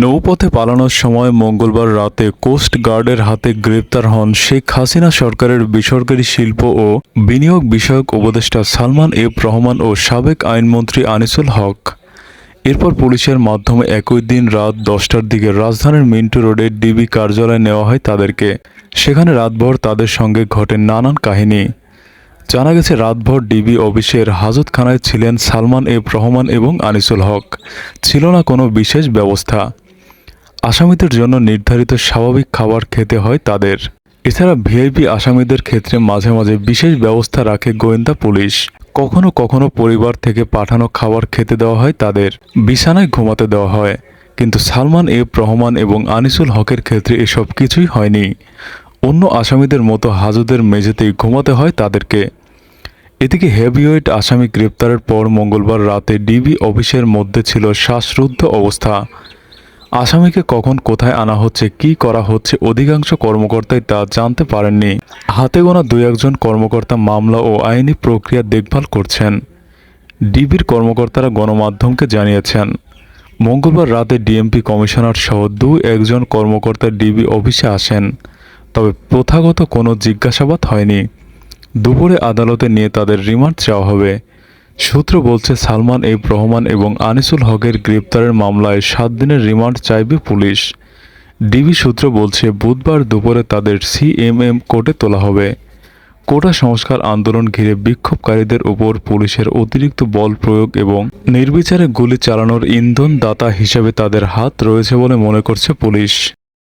নৌপথে পালানোর সময় মঙ্গলবার রাতে কোস্ট গার্ডের হাতে গ্রেপ্তার হন শেখ হাসিনা সরকারের বেসরকারি শিল্প ও বিনিয়োগ বিষয়ক উপদেষ্টা সালমান এফ রহমান ও সাবেক আইনমন্ত্রী আনিসুল হক। এরপর পুলিশের মাধ্যমে একই দিন রাত দশটার দিকে রাজধানীর মিন্টু রোডে ডিবি কার্যালয়ে নেওয়া হয় তাদেরকে। সেখানে রাতভর তাদের সঙ্গে ঘটে নানান কাহিনী। জানা গেছে, রাতভর ডিবি অফিসের হাজতখানায় ছিলেন সালমান এফ রহমান এবং আনিসুল হক। ছিল না কোনো বিশেষ ব্যবস্থা। আসামিদের জন্য নির্ধারিত স্বাভাবিক খাবার খেতে হয় তাদের। এছাড়া ভিআইপি আসামিদের ক্ষেত্রে মাঝে মাঝে বিশেষ ব্যবস্থা রাখে গোয়েন্দা পুলিশ। কখনো কখনো পরিবার থেকে পাঠানো খাবার খেতে দেওয়া হয় তাদের। বিছানায় ঘুমাতে দেওয়া হয়। কিন্তু সালমান এফ রহমান এবং আনিসুল হকের ক্ষেত্রে এসব কিছুই হয়নি। অন্য আসামিদের মতো হাজতের মেঝেতেই ঘুমাতে হয় তাদেরকে। এদিকে হেভিওয়েট আসামি গ্রেপ্তারের পর মঙ্গলবার রাতে ডিবি অফিসের মধ্যে ছিল শ্বাসরুদ্ধ অবস্থা। আসামিকে কখন কোথায় আনা হচ্ছে, কি করা হচ্ছে, অধিকাংশ কর্মকর্তাই তা জানতে পারেননি। হাতে গোনা দুই একজন কর্মকর্তা মামলা ও আইনি প্রক্রিয়া দেখভাল করছেন। ডিবির কর্মকর্তারা গণমাধ্যমকে জানিয়েছেন, মঙ্গলবার রাতে ডিএমপি কমিশনার সহ দু একজন কর্মকর্তা ডিবি অফিসে আসেন, তবে প্রথাগত কোনো জিজ্ঞাসাবাদ হয়নি। দুপুরে আদালতে নিয়ে তাদের রিমান্ড চাওয়া হবে। সূত্র বলছে, সালমান এফ রহমান এবং আনিসুল হকের গ্রেপ্তারের মামলায় সাত দিনের রিমান্ড চাইবে পুলিশ। ডিবি সূত্র বলছে, বুধবার দুপুরে তাদের সিএমএম কোর্টে তোলা হবে। কোটা সংস্কার আন্দোলন ঘিরে বিক্ষোভকারীদের উপর পুলিশের অতিরিক্ত বল প্রয়োগ এবং নির্বিচারে গুলি চালানোর ইন্ধনদাতা হিসেবে তাদের হাত রয়েছে বলে মনে করছে পুলিশ।